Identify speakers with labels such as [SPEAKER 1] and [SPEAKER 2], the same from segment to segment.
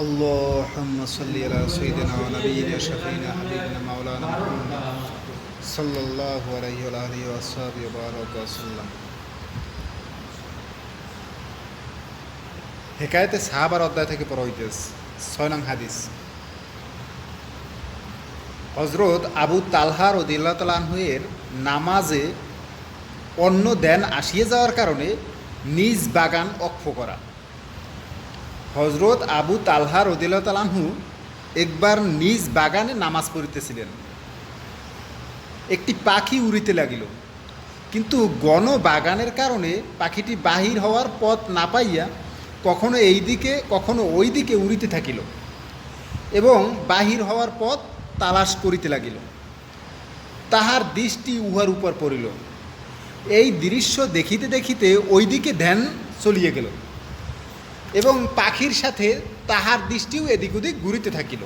[SPEAKER 1] اللهم صل على سيدنا ونبينا شفينا حبيبنا مولانا محمد صلى الله عليه وعلى اله وصحبه وبارك وسلم হেকায়তে সাহাবার অধ্যায় থেকে পড়া হইতেছে ছয় নং হাদিস হজরত আবু তালহার ও দিল্লাতালানহুয়ের নামাজে অন্য দেন আসিয়ে যাওয়ার কারণে নিজ বাগান অক্ষ করা হজরত আবু তালহার রদিল্লাহু একবার নিজ বাগানে নামাজ পড়িতেছিলেন। একটি পাখি উড়িতে লাগিল। কিন্তু গণ বাগানের কারণে পাখিটি বাহির হওয়ার পথ না পাইয়া কখনো এই দিকে, কখনো ওই দিকে উড়িতে থাকিল এবং বাহির হওয়ার পথ তালাশ করিতে লাগিল। তাহার দৃষ্টি উহার উপর পড়িল। এই দৃশ্য দেখিতে দেখিতে ওই দিকে ধ্যান চলিয়ে গেল। এবং পাখির সাথে তাহার দৃষ্টিও এদিক ওদিক ঘুরিতে থাকিল।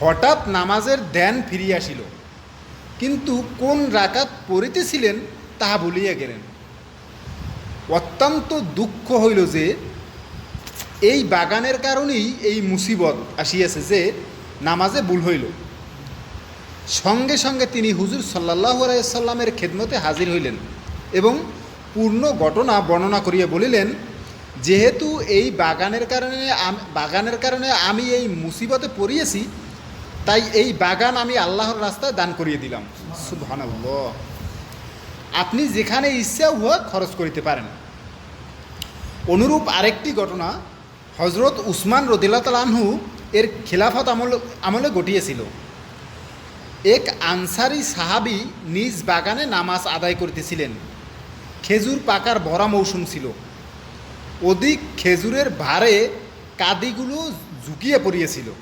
[SPEAKER 1] হঠাৎ নামাজের ধ্যান ফিরিয়া আসিল। কিন্তু কোন রাকাত পড়িতেছিলেন তাহা ভুলিয়া গেলেন। অত্যন্ত দুঃখ হইল যে, এই বাগানের কারণেই এই মুসিবত আসিয়াছে যে, নামাজে ভুল হইল। সঙ্গে সঙ্গে তিনি হুজুর সাল্লাহ সাল্লামের খেদমতে হাজির হইলেন এবং পূর্ণ ঘটনা বর্ণনা করিয়া বলিলেন যেহেতু এই বাগানের কারণে বাগানের কারণে আমি এই মুসিবতে পড়িয়েছি, তাই এই বাগান আমি আল্লাহর রাস্তায় দান করিয়ে দিলাম। আপনি যেখানে ইচ্ছা উহা খরচ করিতে পারেন। অনুরূপ আরেকটি ঘটনা হজরত উসমান রদিল্লাহ আনহু এর খেলাফত আমল, আমলে ঘটিয়েছিল। এক আনসারি সাহাবি নিজ বাগানে নামাজ আদায় করিতেছিলেন। খেজুর পাকার ভরা মৌসুম ছিল। অধিক খেজুরের ভারে কাদিগুলো ঝুঁকিয়ে পড়িয়েছিল।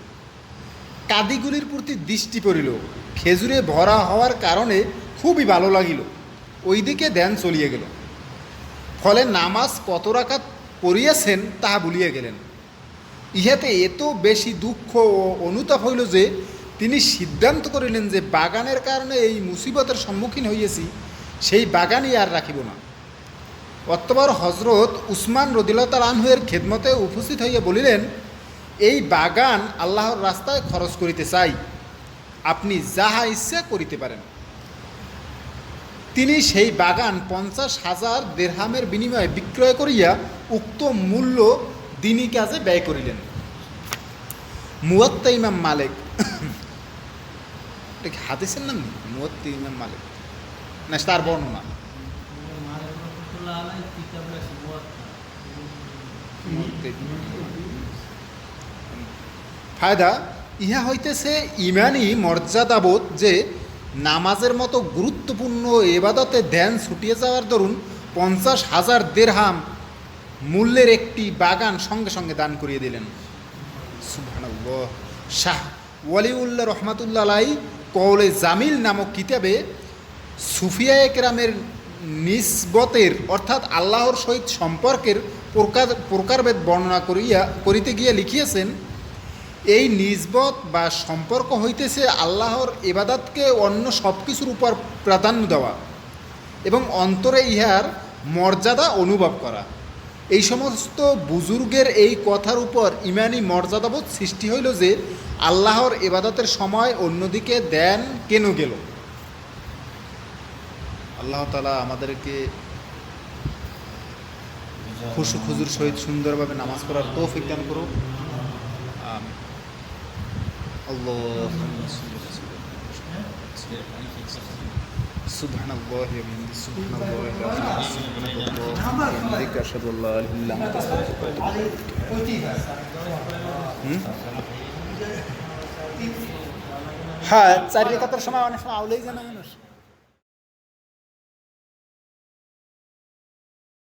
[SPEAKER 1] কাদিগুলির প্রতি দৃষ্টি পড়িল। খেজুরে ভরা হওয়ার কারণে খুবই ভালো লাগিল। ওইদিকে ধ্যান চলিয়ে গেল। ফলে নামাজ কত রাকাত পড়িয়াছেন তাহা ভুলিয়ে গেলেন। ইহাতে এত বেশি দুঃখ ও অনুতাপ হইল যে, তিনি সিদ্ধান্ত করিলেন যে বাগানের কারণে এই মুসিবতের সম্মুখীন হইয়াছি, সেই বাগানই আর রাখিব না। অতবার হজরত উসমান রদিলতাল আনহুয়ের খেদমতে উপস্থিত হইয়া বলিলেন, এই বাগান আল্লাহর রাস্তায় খরচ করিতে চাই। আপনি যাহা ইচ্ছা করিতে পারেন। তিনি সেই বাগান পঞ্চাশ হাজার দেড়হামের বিনিময়ে বিক্রয় করিয়া উক্ত মূল্য দিনই কাজে ব্যয় করিলেন। মুয়াত্তা ইমাম মালিক। হাদিসের নাম মুয়াত্তা ইমাম মালিক। না তার বর্ণনা। ফায়দা ইহা হইতেছে ইমানই মর্যাদাবোধ যে নামাজের মতো গুরুত্বপূর্ণ এবাদতে ধ্যান ছুটিয়ে যাওয়ার দরুন পঞ্চাশ হাজার দেড়হাম মূল্যের একটি বাগান সঙ্গে সঙ্গে দান করিয়ে দিলেন। শাহ ওয়ালিউল্লাহ রহমাতুল্লাহ কৌলে জামিল নামক কিতাবে সুফিয়া একরামের নিসবতের, অর্থাৎ আল্লাহর সহিত সম্পর্কের প্রকার, প্রকারভেদ বর্ণনা করিয়া, করিতে গিয়া লিখিয়েছেন, এই নিজবত বা সম্পর্ক হইতেছে আল্লাহর এবাদাতকে অন্য সব কিছুর উপর প্রাধান্য দেওয়া এবং অন্তরে ইহার মর্যাদা অনুভব করা। এই সমস্ত বুজুর্গের এই কথার উপর ইমানি মর্যাদাবোধ সৃষ্টি হইল যে আল্লাহর এবাদতের সময় অন্যদিকে দেন কেন গেল। আল্লাহ তালা আমাদেরকে খুশু খুজুর সহিত সুন্দরভাবে নামাজ পড়ার তৌফিক দান করুক আমিন। اللهم صل وسلم سبحان الله وبحمده سبحان الله العظيم سبحان الله وبحمدك اشهد ان لا اله الا انت استغفرك واتوب اليك হুম? হ্যাঁ চার রেখাতের সময় অনেক সময় আউলেই জানা মানুষ